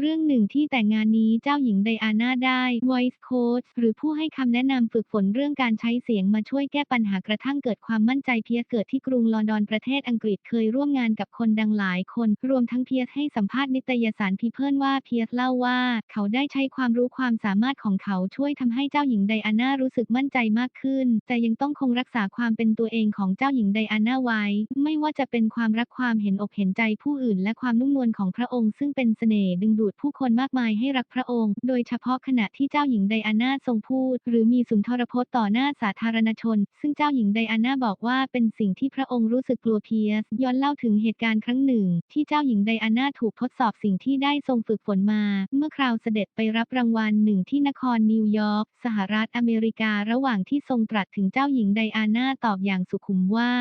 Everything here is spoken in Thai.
เรื่องหนึ่งที่แต่งานนี้เจ้าหญิงไดอาน่าได้ voice coach หรือผู้ให้คำแนะนำฝึกฝนเรื่องการใช้เสียงมาช่วยแก้ปัญหากระทั่งเกิดความมั่นใจเพียสเกิดที่กรุงลอนดอนประเทศอังกฤษเคยร่วมงานกับคนดังหลายคน รวมทั้งเพียสให้สัมภาษณ์นิตยสารพีเพิลว่าเพียสเล่าว่า เขาได้ใช้ความรู้ความสามารถของเขาช่วยทำให้เจ้าหญิงไดอาน่ารู้สึกมั่นใจมากขึ้น แต่ยังต้องคงรักษาความเป็นตัวเองของเจ้าหญิงไดอาน่าไว้ ไม่ว่าจะเป็นความรักความเห็นอกเห็นใจผู้อื่น และความนุ่มนวลของพระองค์ซึ่งเป็นเสน่ห์ดึงดูดผู้คนมากมายให้รักพระองค์ โดยเฉพาะขณะที่เจ้าหญิงไดอาน่าทรงพูด หรือมีสุนทรพจน์ต่อหน้าสาธารณชน ซึ่งเจ้าหญิงไดอาน่าบอกว่าเป็นสิ่งที่พระองค์รู้สึกกลัวเพียส ย้อนเล่าถึงเหตุการณ์ครั้งหนึ่ง ที่เจ้าหญิงไดอาน่าถูกทดสอบสิ่งที่ได้ทรงฝึกฝนมา เมื่อคราวเสด็จไปรับรางวัลหนึ่งที่นครนิวยอร์กสหรัฐอเมริการะหว่างที่ทรงตรัสถึงเจ้าหญิงไดอาน่าตอบอย่างสุขุมว่า